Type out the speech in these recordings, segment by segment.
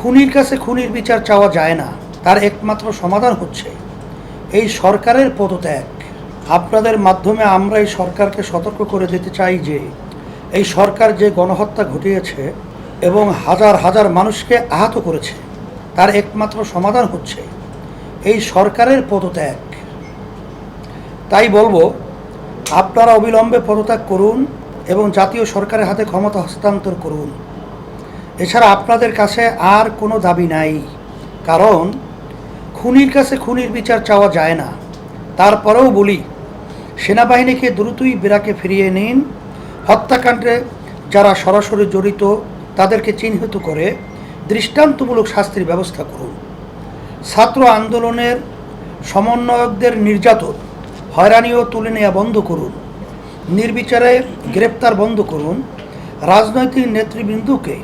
খুনির কাছে খুনির বিচার চাওয়া যায় না, তার একমাত্র সমাধান হচ্ছে এই সরকারের পদত্যাগ। আপনাদের মাধ্যমে আমরা এই সরকারকে সতর্ক করে দিতে চাই যে, এই সরকার যে গণহত্যা ঘটিয়েছে এবং হাজার হাজার মানুষকে আহত করেছে, তার একমাত্র সমাধান হচ্ছে এই সরকারের পদত্যাগ। তাই বলব, আপনারা অবিলম্বে পদত্যাগ করুন এবং জাতীয় সরকারের হাতে ক্ষমতা হস্তান্তর করুন। এছাড়া আপনাদের কাছে আর কোনো দাবি নাই। কারণ, খুনির কাছে খুনির বিচার চাওয়া যায় না। তারপরেও বলি, সেনাবাহিনীকে দ্রুতই বিরাকে ফিরিয়ে নিন। হত্যাকাণ্ডে যারা সরাসরি জড়িত, তাদেরকে চিহ্নিত করে দৃষ্টান্তমূলক শাস্তির ব্যবস্থা করুন। ছাত্র আন্দোলনের সমন্বয়কদের নির্যাতন হয়রানিও তুলে নেওয়া বন্ধ করুন। নির্বিচারে গ্রেপ্তার বন্ধ করুন। রাজনৈতিক নেতৃবৃন্দকে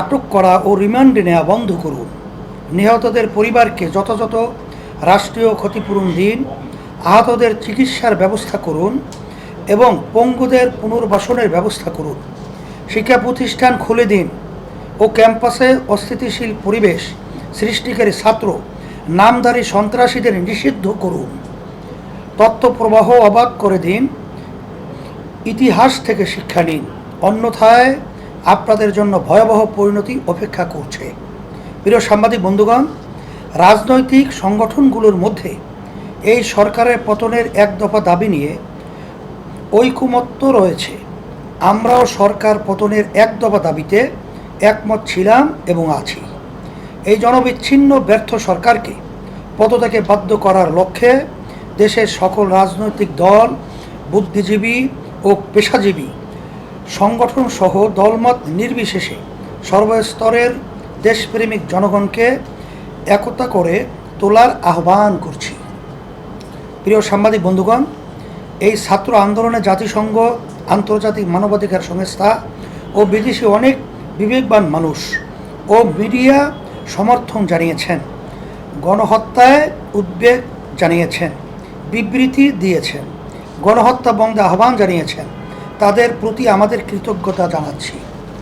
আটক করা ও রিমান্ডে নেওয়া বন্ধ করুন। নিহতদের পরিবারকে যথাযথ রাষ্ট্রীয় ক্ষতিপূরণ দিন, আহতদের চিকিৎসার ব্যবস্থা করুন এবং পঙ্গুদের পুনর্বাসনের ব্যবস্থা করুন। শিক্ষা প্রতিষ্ঠান খুলে দিন ও ক্যাম্পাসে অস্থিতিশীল পরিবেশ সৃষ্টিকারী ছাত্র, নামধারী সন্ত্রাসীদের নিষিদ্ধ করুন। তথ্য প্রবাহ অবাক করে দিন। ইতিহাস থেকে শিক্ষা নিন। অন্যথায় আপনাদের জন্য ভয়াবহ পরিণতি অপেক্ষা করছে। প্রিয় সাংবাদিক বন্ধুগণ, রাজনৈতিক সংগঠনগুলোর মধ্যে এই সরকারের পতনের এক দফা দাবি নিয়ে ঐকমত্য রয়েছে। আমরাও সরকার পতনের এক দফা দাবিতে একমত ছিলাম এবং আছি। এই জনবিচ্ছিন্ন ব্যর্থ সরকারকে পদত্যাগে বাধ্য করার লক্ষ্যে দেশের সকল রাজনৈতিক দল, বুদ্ধিজীবী ও পেশাজীবী সংগঠন সহ দলমত নির্বিশেষে সর্বস্তরের দেশপ্রেমিক জনগণকে একতা করে তোলার আহ্বান করছি। প্রিয় সাংবাদিক বন্ধুগণ, এই ছাত্র আন্দোলনে জাতিসংঘ, আন্তর্জাতিক মানবাধিকার সংস্থা ও বিদেশি অনেক বিবেকবান মানুষ ও মিডিয়া সমর্থন জানিয়েছেন, গণহত্যায় উদ্বেগ জানিয়েছেন, বিবৃতি দিয়েছেন, গণহত্যা বন্ধে আহ্বান জানিয়েছেন। তাদের প্রতি আমাদের কৃতজ্ঞতা জানাচ্ছি।